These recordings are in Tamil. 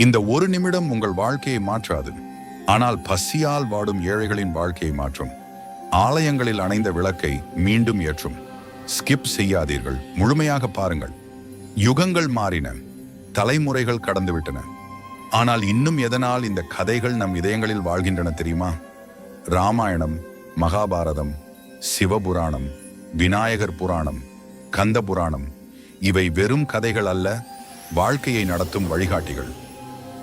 இந்த ஒரு நிமிடம் உங்கள் வாழ்க்கையை மாற்றாது. ஆனால் பசியால் வாடும் ஏழைகளின் வாழ்க்கையை மாற்றும். ஆலயங்களில் அணைந்த விளக்கை மீண்டும் ஏற்றும். ஸ்கிப் செய்யாதீர்கள். முழுமையாக பாருங்கள். யுகங்கள் மாறின. தலைமுறைகள் கடந்துவிட்டன. ஆனால் இன்னும் எதனால் இந்த கதைகள் நம் இதயங்களில் வாழ்கின்றன தெரியுமா? ராமாயணம் மகாபாரதம் சிவபுராணம் விநாயகர் புராணம் கந்த புராணம். இவை வெறும் கதைகள் அல்ல வாழ்க்கையை நடத்தும் வழிகாட்டிகள்.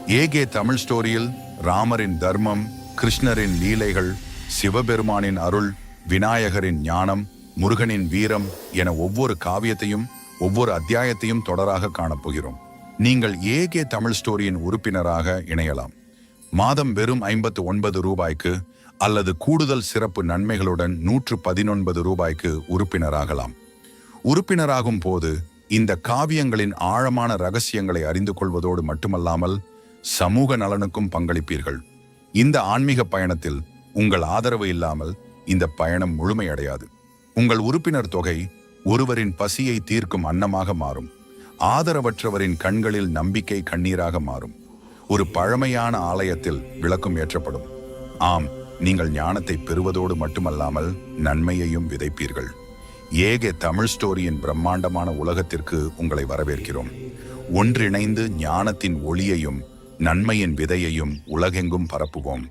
ஏகே தமிழ் ஸ்டோரியில் ராமரின் தர்மம் கிருஷ்ணரின் லீலைகள் சிவபெருமானின் அருள் விநாயகரின் ஞானம் முருகனின் வீரம் என ஒவ்வொரு காவியத்தையும் ஒவ்வொரு அத்தியாயத்தையும் தொடராக காணப்போகிறோம். நீங்கள் ஏகே தமிழ் ஸ்டோரியின் உறுப்பினராக இணையலாம். மாதம் வெறும் ஐம்பத்து ஒன்பது ரூபாய்க்கு அல்லது கூடுதல் சிறப்பு நன்மைகளுடன் நூற்று பதினொன்பது ரூபாய்க்கு உறுப்பினராகலாம். உறுப்பினராகும் போது இந்த காவியங்களின் ஆழமான ரகசியங்களை அறிந்து கொள்வதோடு மட்டுமல்லாமல் சமூக நலனுக்கும் பங்களிப்பீர்கள். இந்த ஆன்மீக பயணத்தில் உங்கள் ஆதரவு இல்லாமல் இந்த பயணம் முழுமையடையாது. உங்கள் உறுப்பினர் தொகை ஒருவரின் பசியை தீர்க்கும் அன்னமாக மாறும். ஆதரவற்றவரின் கண்களில் நம்பிக்கை கண்ணீராக மாறும். ஒரு பழமையான ஆலயத்தில் விளக்கும் ஏற்றப்படும். ஆம் நீங்கள் ஞானத்தை பெறுவதோடு மட்டுமல்லாமல் நன்மையையும் விதைப்பீர்கள். ஏக தமிழ் ஸ்டோரியின் பிரம்மாண்டமான உலகத்திற்கு உங்களை வரவேற்கிறோம். ஒன்றிணைந்து ஞானத்தின் ஒளியையும் நன்மையின் விதையையும் உலகெங்கும் பரப்புவோம்.